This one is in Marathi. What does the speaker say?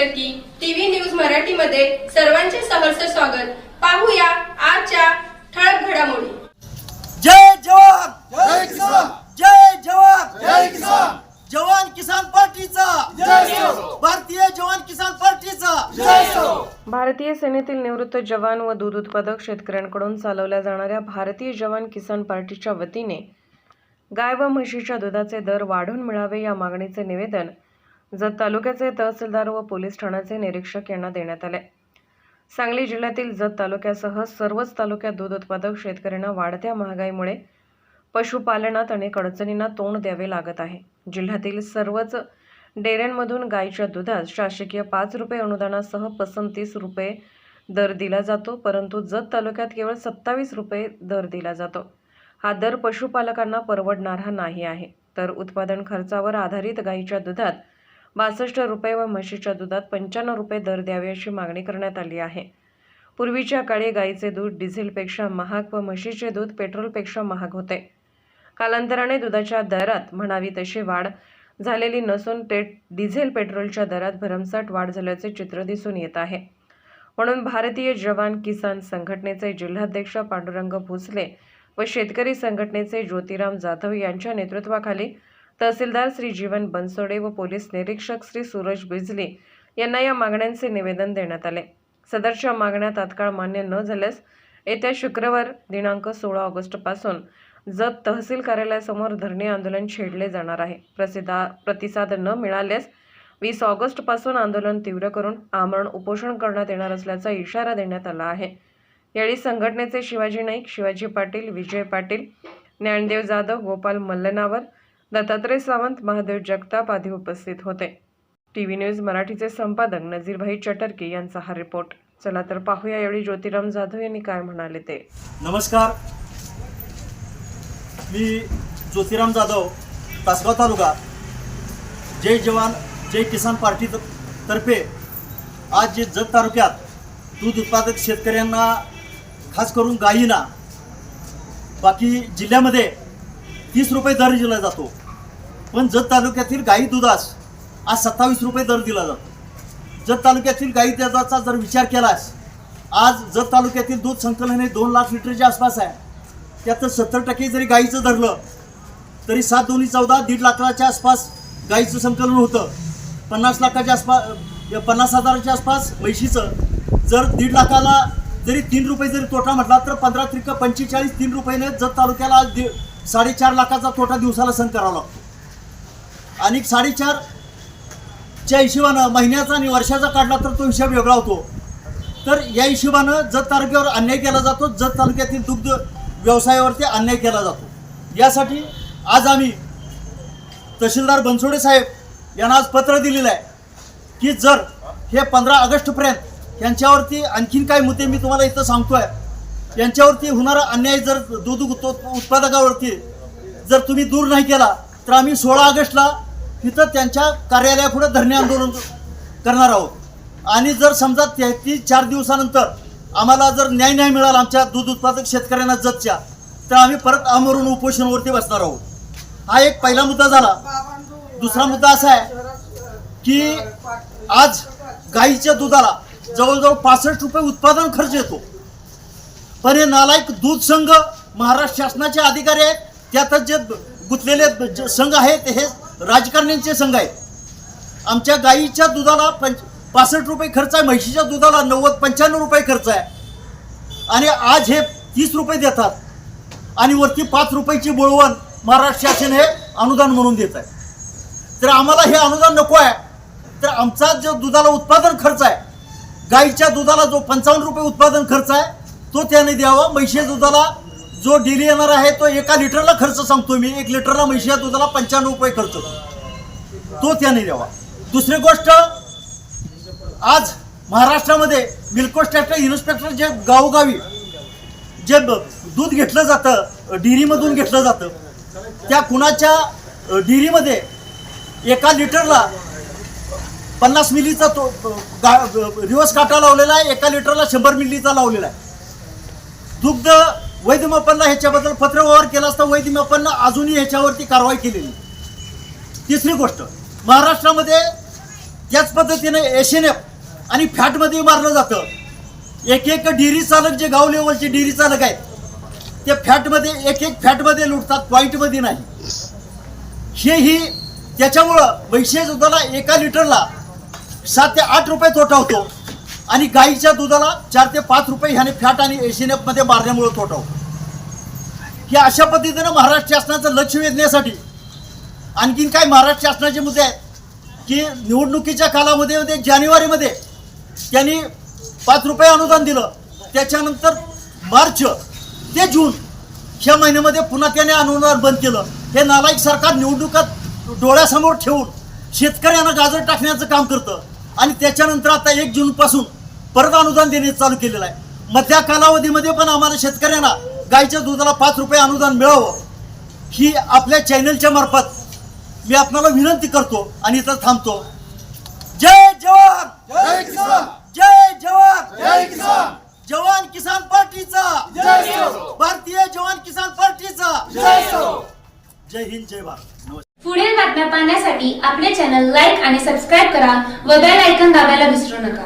चटर्की टीव्ही न्यूज मराठीमध्ये सर्वांचे सहर्ष स्वागत. पाहूया आजच्या ठळक घडामोडी. जय जवान! जय किसान! जय जवान! जय किसान! जवान किसान पार्टीचा! जय हो भारतीय जवान किसान पार्टीचा! जय हो भारतीय सेनेतील निवृत्त जवान व दूध उत्पादक शेतकऱ्यांकडून चालवल्या जाणाऱ्या भारतीय जवान किसान पार्टीच्या वतीने गाय व म्हशीच्या दुधाचे दर वाढवून मिळावे या मागणीचे निवेदन जत तालुक्याचे तहसीलदार व पोलीस ठाण्याचे निरीक्षक यांना देण्यात आले. सांगली जिल्ह्यातील जत तालुक्यासह सर्वच तालुक्यात दूध उत्पादक शेतकऱ्यांना वाढत्या महागाईमुळे पशुपालनात अनेक अडचणींना तोंड द्यावे लागत आहे. जिल्ह्यातील सर्वच डेऱ्यांमधून गायीच्या दुधात शासकीय पाच रुपये अनुदानासह पसंतीस रुपये दर दिला जातो परंतु जत तालुक्यात केवळ सत्तावीस रुपये दर दिला जातो. हा दर पशुपालकांना परवडणारा नाही आहे. तर उत्पादन खर्चावर आधारित गायीच्या दुधात बासष्ट रुपये व म्हशीच्या दुधात पंच्याण्णव रुपये दर द्यावे अशी मागणी करण्यात आली आहे. पूर्वीच्या काळी गाईचे दूध डिझेलपेक्षा महाग व म्हशीचे दूध पेट्रोलपेक्षा महाग होते. कालांतराने दुधाच्या दरात म्हणावी तशी वाढ झालेली नसून ते डिझेल पेट्रोलच्या दरात भरमसाठ वाढ झाल्याचे चित्र दिसून येत आहे. म्हणून भारतीय जवान किसान संघटनेचे जिल्हाध्यक्ष पांडुरंग भोसले व शेतकरी संघटनेचे ज्योतिराम जाधव यांच्या नेतृत्वाखाली तहसीलदार श्री जीवन बनसोडे व पोलीस निरीक्षक श्री सूरज बिजली यांना या मागण्यांचे निवेदन देण्यात आले. सदरच्या मागण्या तात्काळ मान्य न झाल्यास येत्या शुक्रवार दिनांक सोळा ऑगस्टपासून जत तहसील कार्यालयासमोर धरणे आंदोलन छेडले जाणार आहे. प्रसिद्धा प्रतिसाद न मिळाल्यास वीस ऑगस्टपासून आंदोलन तीव्र करून आमरण उपोषण करण्यात येणार असल्याचा इशारा देण्यात आला आहे. यावेळी संघटनेचे शिवाजी नाईक शिवाजी पाटील विजय पाटील ज्ञानदेव जाधव गोपाल मल्लनावर दत्तात्रय सावंत महादेव जगताप आदी उपस्थित होते. टी व्ही न्यूज मराठीचे संपादक नजीरभाई चटर्की यांचा हा रिपोर्ट. चला तर पाहूया यावेळी ज्योतिराम जाधव यांनी काय म्हणाले ते. नमस्कार. मी ज्योतिराम जाधव तासगाव तालुका. जय जवान जय किसान पार्टी तर्फे आज जे जत तालुक्यात दूध उत्पादक शेतकऱ्यांना खास करून गायीना बाकी जिल्ह्यामध्ये तीस रुपये दर दिला जातो. पण जत तालुक्यातील गाई दुधास आज सत्तावीस रुपये दर दिला जातो. जत तालुक्यातील गाई दुधाचा जर विचार केलास आज जत तालुक्यातील दूध संकलन हे दोन लाख लिटरच्या आसपास आहे. त्यात सत्तर टक्के जरी गाईचं धरलं तरी सात दोन्ही चौदा दीड लाखाच्या आसपास गाईचं संकलन होतं. पन्नास लाखाच्या आसपास पन्नास हजाराच्या आसपास म्हैशीचं. जर दीड लाखाला जरी तीन रुपये जरी तोटा म्हटला तर पंधरा त्रिक पंचेचाळीस तीन रुपयाने जत तालुक्याला आज साडेचार लाखाचा तोटा दिवसाला सण करावा लागतो. आणि साडेचारच्या हिशोबानं महिन्याचा आणि वर्षाचा काढला तर तो हिशोब वेगळा होतो. तर या हिशोबानं जत तालुक्यावर अन्याय केला जातो जत तालुक्यातील दुग्ध व्यवसायावरती अन्याय केला जातो. यासाठी आज आम्ही तहसीलदार बनसोडे साहेब यांना आज पत्र दिलेलं आहे की जर हे पंधरा ऑगस्टपर्यंत यांच्यावरती आणखीन काय मुद्दे मी तुम्हाला इथं सांगतोय. यांच्यावरती होणारा अन्याय जर दूध उत्पादकावरती जर तुम्ही दूर नाही केला तर आम्ही सोळा ऑगस्टला तिथं त्यांच्या कार्यालयापुढे धरणे आंदोलन करणार आहोत. आणि जर समजा तेहतीस चार दिवसानंतर आम्हाला जर न्याय नाही मिळाला आमच्या दूध उत्पादक शेतकऱ्यांना जतच्या तर आम्ही परत आमरून उपोषणावरती बसणार आहोत. हा एक पहिला मुद्दा झाला. दुसरा मुद्दा असा आहे की आज गाईच्या दुधाला जवळजवळ पासष्ट रुपये उत्पादन खर्च येतो. पण हे नालायक दूध संघ महाराष्ट्र शासनाचे अधिकारी आहेत. त्यातच जे गुंतलेले ज- संघ आहेत हे राजकारण्यांचे संघ आहेत. आमच्या गाईच्या दुधाला पंच पासष्ट रुपये खर्च आहे म्हशीच्या दुधाला नव्वद पंच्याण्णव रुपये खर्च आहे. आणि आज हे तीस रुपये देतात. आणि वरती पाच रुपयाची बोळवण महाराष्ट्र शासन हे अनुदान म्हणून देत आहे. तर आम्हाला हे अनुदान नको आहे. तर आमचा जो दुधाला उत्पादन खर्च आहे गाईच्या दुधाला जो पंचावन्न रुपये उत्पादन खर्च आहे तो त्याने द्यावा. म्हैशी दुधाला जो डेली येणार आहे तो एका लिटरला खर्च सांगतो मी. एक लिटरला म्हैशीच्या दुधाला पंच्याण्णव रुपये खर्च होतो. तो त्याने द्यावा. दुसरी गोष्ट आज महाराष्ट्रामध्ये मिल्को स्टॅट इन्स्पेक्टर जे गावोगावी जे दूध घेतलं जातं डिरीमधून घेतलं जातं त्या कुणाच्या अ, डिरीमध्ये एका लिटरला पन्नास मिलीचा तो गा रिवर्स काटा लावलेला आहे एका लिटरला शंभर मिलीचा लावलेला आहे. दुग्ध वैद्यमापनला ह्याच्याबद्दल पत्रव्यवहार केला असता वैद्यमापननं अजूनही ह्याच्यावरती कारवाई केलेली तिसरी गोष्ट महाराष्ट्रामध्ये त्याच पद्धतीने एस एन एफ आणि फॅटमध्ये मारलं जातं. एक एक डेअरी चालक जे गाव लेवलचे डेअरी चालक आहेत ते फॅटमध्ये एक एक फॅटमध्ये लुटतात पॉईंटमध्ये नाही. हे ही त्याच्यामुळं म्हैशी दुधाला एका लिटरला सात ते आठ रुपये तोटा होतो. आणि गाईच्या दुधाला चार ते पाच रुपये ह्याने फॅट आणि एशियन एन एफमध्ये मारण्यामुळे तोटा होतो. हे अशा पद्धतीनं महाराष्ट्र शासनाचं लक्ष वेधण्यासाठी आणखीन काय महाराष्ट्र शासनाचे मुद्दे आहेत? की निवडणुकीच्या कालामध्ये मध्ये म्हणजे जानेवारीमध्ये त्यांनी पाच रुपये अनुदान दिलं. त्याच्यानंतर मार्च ते जून ह्या महिन्यामध्ये पुन्हा त्याने अनुदान बंद केलं. हे नालायक सरकार निवडणुकात डोळ्यासमोर ठेवून शेतकऱ्यांना गाजर टाकण्याचं काम करतं. आणि त्याच्यानंतर आता एक जूनपासून परत अनुदान देणे चालू केलेलं आहे. मधल्या कालावधीमध्ये पण आम्हाला शेतकऱ्यांना गाईच्या दुधाला पाच रुपये अनुदान मिळावं. ही आपल्या चॅनलच्या मार्फत मी आपणाला विनंती करतो आणि इथं थांबतो. जय जवान! जय किसान! जय जवान! जय किसान! जवान किसान पार्टीचा! जय हो भारतीय जवान किसान पार्टीचा! जय हो जय हिंद जय भारत. पुढील बातम्या पाहण्यासाठी आपले चॅनल लाईक आणि सबस्क्राईब करा व बेल ऐकन दाबायला विसरू नका.